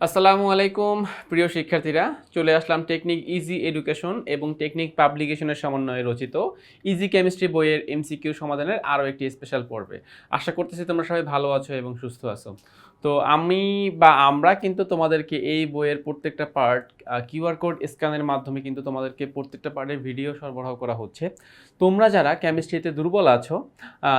আসসালামু আলাইকুম, প্রিয় শিক্ষার্থীরা। চলে আসলাম টেকনিক ইজি এডুকেশন এবং টেকনিক পাবলিকেশনের সমন্বয়ে রচিত ইজি কেমিস্ট্রি বইয়ের এমসিকিউ সমাধানের আরও একটি স্পেশাল পর্বে। আশা করতেছি তোমরা সবাই ভালো আছো এবং সুস্থ আছো। তো আমি বা আমরা কিন্তু তোমাদেরকে এই বইয়ের প্রত্যেকটা পার্ট কিউআর কোড স্ক্যানের মাধ্যমে কিন্তু তোমাদেরকে প্রত্যেকটা পার্টের ভিডিও সরবরাহ করা হচ্ছে। তোমরা যারা কেমিস্ট্রিতে দুর্বল আছো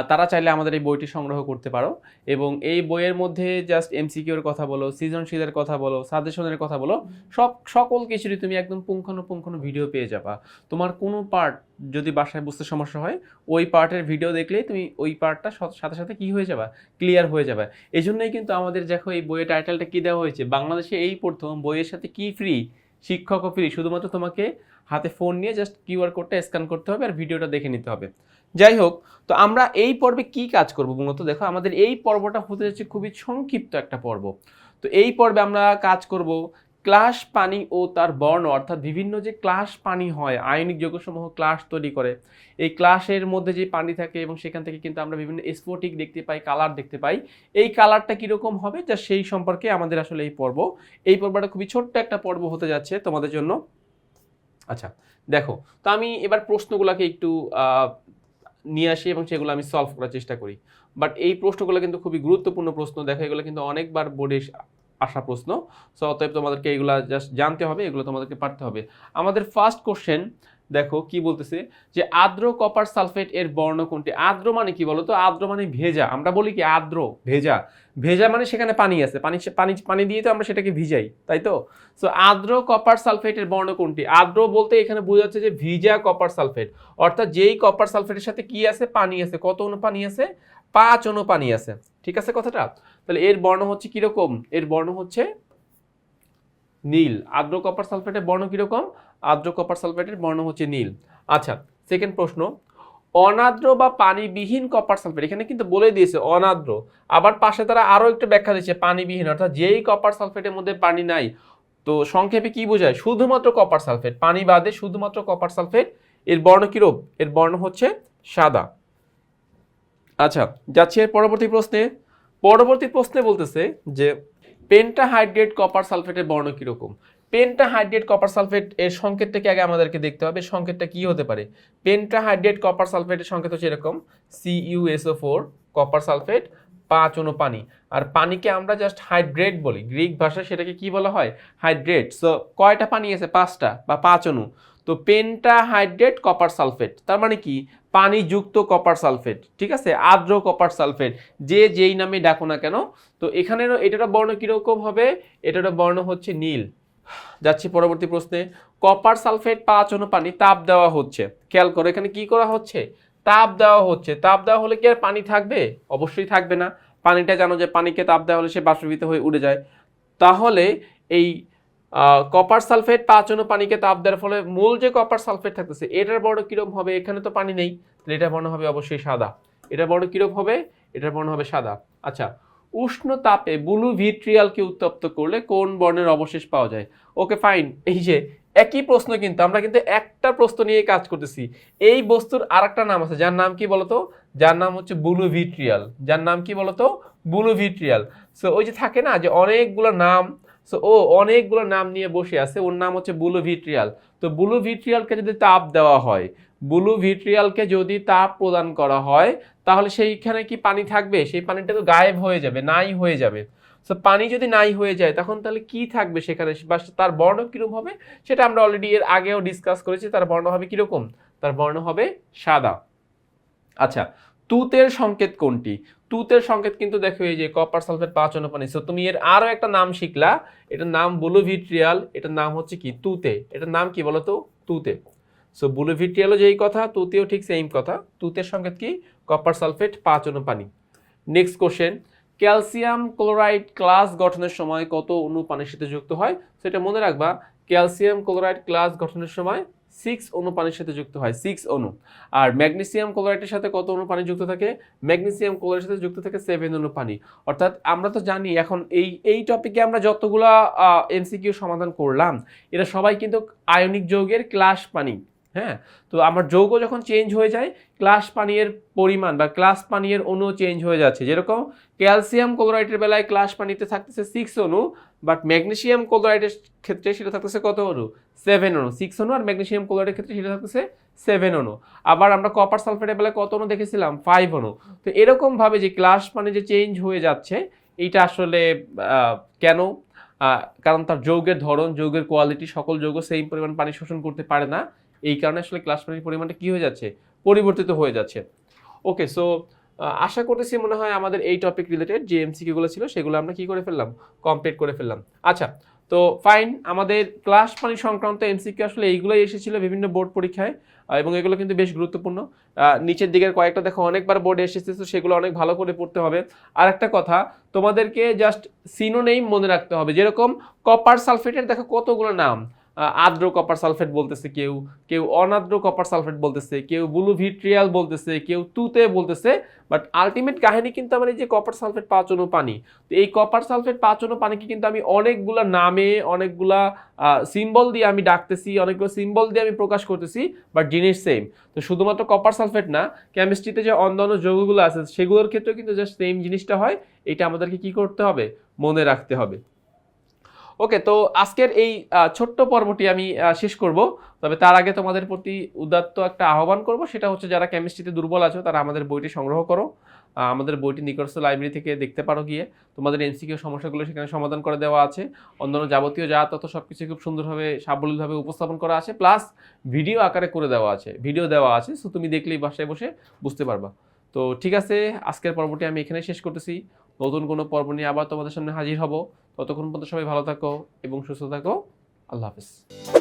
তারা চাইলে আমাদের এই বইটি সংগ্রহ করতে পারো এবং এই বইয়ের মধ্যে জাস্ট এমসিকিউর কথা বলো, সৃজনশীলের কথা বলো, সাজেশনের কথা বলো, সব সকল কিছুরই তুমি একদম পুঙ্খানুপুঙ্খানু ভিডিও পেয়ে যাবা। তোমার কোনো পার্ট যদি বাসায় বুঝতে সমস্যা হয়, ওই পার্টের ভিডিও দেখলেই তুমি ওই পার্টটা সাথে সাথে কি হয়ে যাবে? ক্লিয়ার হয়ে যাবে। এই জন্যই কিন্তু আমাদের দেখো এই বইয়ের টাইটেলটা কী দেওয়া হয়েছে? বাংলাদেশে এই প্রথম বইয়ের সাথে কি ফ্রি শিক্ষকও ফ্রি শুধুমাত্র তোমাকে হাতে ফোন নিয়ে জাস্ট কিউআর কোডটা স্ক্যান করতে হবে আর ভিডিওটা দেখে নিতে হবে। যাই হোক, তো আমরা এই পর্বে কি কাজ করব মূলত দেখো, আমাদের এই পর্বটা হতে যাচ্ছে খুবই সংক্ষিপ্ত একটা পর্ব। তো এই পর্বে আমরা কাজ করব ক্লাস পানি ও তার বর্ণ, অর্থাৎ বিভিন্ন যে ক্লাস পানি হয়, আয়নিক যৌগসমূহ ক্লাস তৈরি করে, এই ক্লাসের মধ্যে যে পানি থাকে এবং সেখান থেকে কিন্তু আমরা বিভিন্ন স্ফটিক দেখতে পাই, কালার দেখতে পাই, এই কালারটা কীরকম হবে যা সেই সম্পর্কে আমাদের আসলে এই পর্ব, এই পর্বটা খুবই ছোট্ট একটা পর্ব হতে যাচ্ছে তোমাদের জন্য। আচ্ছা দেখো, তো আমি এবার প্রশ্নগুলোকে একটু নিয়ে আসি এবং সেগুলো আমি সলভ করার চেষ্টা করি। বাট এই প্রশ্নগুলো কিন্তু খুবই গুরুত্বপূর্ণ প্রশ্ন। দেখো, এগুলো কিন্তু অনেকবার বোর্ডে আসা প্রশ্ন। সো অতএব তোমাদেরকে এগুলো জাস্ট জানতে হবে, এগুলো তোমাদেরকে পারতে হবে। আমাদের ফার্স্ট কোশ্চেন দেখো কি বলতেছে যে আর্দ্র কপার সালফেট এর বর্ণ কোনটি? আর্দ্র মানে কি বলতো? আর্দ্র মানে ভেজা। আমরা বলি কি আর্দ্র? ভেজা। ভেজা মানে সেখানে পানি আছে। পানি পানি পানি দিয়ে তো আমরা সেটাকে ভিজাই, তাই তো? সো আর্দ্র কপার সালফেটের বর্ণ কোনটি? আর্দ্র বলতে এখানে বোঝাচ্ছে যে ভিজা কপার সালফেট অর্থাৎ যেই কপার সালফেটের সাথে কি আছে? পানি আছে। কত অণু পানি আছে? পাঁচ অণু পানি আছে। ঠিক আছে কথাটা? তাহলে এর বর্ণ হচ্ছে কীরকম? এর বর্ণ হচ্ছে নীল। আর্দ্র কপার সালফেটের বর্ণ কীরকম? আর্দ্র কপার সালফেটের বর্ণ হচ্ছে নীল। আচ্ছা সেকেন্ড প্রশ্ন। অনাদ্র বা পানিবিহীন কপার সালফেট এখানে কিন্তু বলে দিয়েছে অনাদ্র আবার পাশে তারা আরও একটু ব্যাখ্যা দিচ্ছে পানিবিহীন, অর্থাৎ যেই কপার সালফেটের মধ্যে পানি নাই, তো সংক্ষেপে কি বোঝায়? শুধুমাত্র কপার সালফেট পানি বাদে শুধুমাত্র কপার সালফেট এর বর্ণ কিরূপ? এর বর্ণ হচ্ছে সাদা। আচ্ছা যাচ্ছি এর পরবর্তী প্রশ্নে। পরবর্তী প্রশ্নে বলতেছে যে পেন্টাহাইড্রেট কপার সালফেটের বর্ণ কীরকম? পেন্টাহাইড্রেট কপার সালফেট এর সংকেতটাকে আগে আমাদেরকে দেখতে হবে? সংকেতটা কি হতে পারে? পেন্টাহাইড্রেট কপার সালফেটের সংকেত হচ্ছে এরকম সিইউএসও ফোর কপার সালফেট পাঁচ অণু পানি। আর পানিকে আমরা জাস্ট হাইড্রেট বলি। গ্রিক ভাষায় সেটাকে কি বলা হয়? হাইড্রেট সো কয়টা পানি আছে? পাঁচটা বা পাঁচ অণু। তো পেন্টাহাইড্রেট কপার সালফেট তার মানে কি? পানিযুক্ত কপার সালফেট ঠিক আছে? আর্দ্র কপার সালফেট যে যেই নামে ডাকো না কেন? তো এখানেরও এটারও বর্ণ কীরকম হবে? এটারও বর্ণ হচ্ছে নীল। যাচ্ছি পরবর্তী প্রশ্নে। কপার সালফেট পাঁচ অণু পানি তাপ দেওয়া হচ্ছে। খেয়াল করো, এখানে কি করা হচ্ছে? তাপ দেওয়া হচ্ছে। তাপ দেওয়া হলে কি আর পানি থাকবে? অবশ্যই থাকবে না। পানিটা জানো যে পানিকে তাপ দেওয়া হলে সে বাষ্পীভূত হয়ে উড়ে যায়। তাহলে এই কপার সালফেট পাঁচ অণু পানিকে তাপ দেওয়ার ফলে মূল যে কপার সালফেট থাকতেছে, এটার বর্ণ কীরকম হবে? এখানে তো পানি নেই, তাহলে এটার বর্ণ হবে অবশ্যই সাদা। এটার বর্ণ কীরকম হবে? এটার বর্ণ হবে সাদা। আচ্ছা উষ্ণ তাপে ব্লু ভিট্রিয়ালকে উত্তপ্ত করলে কোন বর্ণের অবশেষ পাওয়া যায়? Okay, fine. এই যে, একই প্রশ্ন কিন্তু, আমরা কিন্তু একটা প্রশ্ন নিয়ে কাজ করতেছি। এই বস্তুর আরেকটা নাম আছে, যার নাম কি বলতো? যার নাম হচ্ছে ব্লু ভিট্রিয়াল। যার নাম কি বলতো? Blue vitriol. সো ওই যে থাকে না যে অনেকগুলো নাম সো ও অনেকগুলো নাম নিয়ে বসে আছে। ওর নাম হচ্ছে ব্লু ভিট্রিয়াল। তো ব্লু ভিট্রিয়ালকে যদি তাপ দেওয়া হয়, ব্লু ভিট্রিয়ালকে যদি তাপ প্রদান করা হয়, তাহলে সেইখানে কি পানি থাকবে? সেই পানিটা তো গায়েব হয়ে যাবে, নাই হয়ে যাবে। সো পানি যদি নাই হয়ে যায়, তখন তাহলে কি থাকবে সেখানে? বা তার বর্ণ কীরকম হবে? সেটা আমরা অলরেডি এর আগেও ডিসকাস করেছি। তার বর্ণ হবে কীরকম? তার বর্ণ হবে সাদা। আচ্ছা তুতের সংকেত কোনটি? তুতের সংকেত কিন্তু দেখো এই যে কপার সালফেট পাঁচ অনুপানি সো তুমি এর আরও একটা নাম শিখলা। এটার নাম বুলোভিট্রিয়াল এটার নাম হচ্ছে কি? তুতে। এটার নাম কি বলো তো তুতে সো বুলোভিট্রিয়ালও যেই কথা, তুতেও ঠিক সেম কথা। তুতের সংকেত কি? কপার সালফেট পাঁচ অনু পানি next question calcium chloride class গঠনের সময় কত অণু পানির সাথে যুক্ত হয়? সেটা মনে রাখবা। ক্যালসিয়াম ক্লোরাইড ক্লাস গঠনের সময় সিক্স অণু পানির সাথে যুক্ত হয় সিক্স অণু। আর ম্যাগনেসিয়াম ক্লোরাইডের সাথে কত অণু পানি যুক্ত থাকে? ম্যাগনেসিয়াম ক্লোরাইডের সাথে যুক্ত থাকে সেভেন অণু পানি। অর্থাৎ আমরা তো জানি এখন এই এই টপিকে আমরা যতগুলা এমসিকিউ সমাধান করলাম, এরা সবাই কিন্তু আয়নিক যৌগের ক্লাস পানি। হ্যাঁ? তো আমার যৌগ যখন চেঞ্জ হয়ে যায় ক্লাস পানীয়ের পরিমাণ বা ক্লাস পানীয়ের অণু চেঞ্জ হয়ে যাচ্ছে। যেরকম ক্যালসিয়াম ক্লোরাইডের বেলায় ক্লাস পানিতে থাকতেছে সিক্স অণু বাট ম্যাগনেশিয়াম ক্লোরাইডের ক্ষেত্রে সেটা থাকতেছে কত অণু? সেভেন অণু। সিক্স অণু আর ম্যাগনেশিয়াম ক্লোরাইডের ক্ষেত্রে সেটা থাকতেছে সেভেন অণু। আবার আমরা কপার সালফেটের বেলায় কত অণু দেখেছিলাম? ফাইভ অণু। তো এরকমভাবে যে ক্লাস পানি যে চেঞ্জ হয়ে যাচ্ছে, এইটা আসলে কেন? কারণ তার যৌগের ধরন, যৌগের কোয়ালিটি সকল যৌগ সেম পরিমাণ পানি শোষণ করতে পারে না। এই কারণে আসলে ক্লাস পানির পরিমাণটা কী হয়ে যাচ্ছে? পরিবর্তিত হয়ে যাচ্ছে। ওকে সো আশা করতেছি মনে হয় আমাদের এই টপিক রিলেটেড যে এমসিকিউগুলো ছিল সেগুলো আমরা কি করে ফেললাম? কমপ্লিট করে ফেললাম। আচ্ছা তো ফাইন আমাদের ক্লাস পানি সংক্রান্ত এমসিকিউ আসলে এইগুলোই এসেছিল বিভিন্ন বোর্ড পরীক্ষায় এবং এগুলো কিন্তু বেশ গুরুত্বপূর্ণ। নিচের দিকের কয়েকটা দেখো, অনেকবার বোর্ডে এসেছে, তো সেগুলো অনেক ভালো করে পড়তে হবে। আর একটা কথা, তোমাদেরকে জাস্ট সিনোনেম মনে রাখতে হবে। যেরকম কপার সালফেটের দেখো কতগুলো নাম। আহ, আর্দ্র কপার সালফেট বলতেছে কেউ কেউ অনাদ্র কপার সালফেট বলতেছে কেউ ব্লু ভিট্রিয়াল বলতেছে কেউ তুতে বলতেছে বাট আলটিমেট কাহিনী কিন্তু আমার এই যে কপার সালফেট পাঁচনো পানি। তো এই কপার সালফেট পাঁচনো পানিকে কিন্তু আমি অনেকগুলা নামে অনেকগুলা সিম্বল দিয়ে আমি ডাকতেছি অনেকগুলো সিম্বল দিয়ে আমি প্রকাশ করতেছি বাট জিনিস সেম তো শুধুমাত্র কপার সালফেট না কেমিস্ট্রিতে যে অন্যান্য যৌগগুলো আছে সেগুলোর ক্ষেত্রেও কিন্তু জাস্ট সেম জিনিসটা হয়। এটা আমাদেরকে কি করতে হবে? মনে রাখতে হবে। ওকে তো আজকের এই ছোট্ট পর্বটি আমি শেষ করব। তবে তার আগে তোমাদের প্রতি উদাত্ত একটা আহ্বান করব। সেটা হচ্ছে যারা কেমিস্ট্রিতে দুর্বল আছো, তারা আমাদের বইটি সংগ্রহ করো। আমাদের বইটি নিকটস্থ লাইব্রেরি থেকে দেখতে পারো গিয়ে। তোমাদের এমসিকিউ সমস্যাগুলো সেখানে সমাধান করে দেওয়া আছে। অন্যান্য যাবতীয় যা তথ্য সব কিছু খুব সুন্দরভাবে, সাবলীলভাবে উপস্থাপন করা আছে। প্লাস ভিডিও আকারে করে দেওয়া আছে। ভিডিও দেওয়া আছে। সো তুমি দেখলেই বাসায় বসে বুঝতে পারবা। তো ঠিক আছে, আজকের পর্বটি আমি এখানে শেষ করতেছি। নতুন কোনো পর্ব নিয়ে আবার তোমাদের সামনে হাজির হব। ততক্ষণ পর্যন্ত সবাই ভালো থাকো এবং সুস্থ থাকো। আল্লাহ হাফিজ।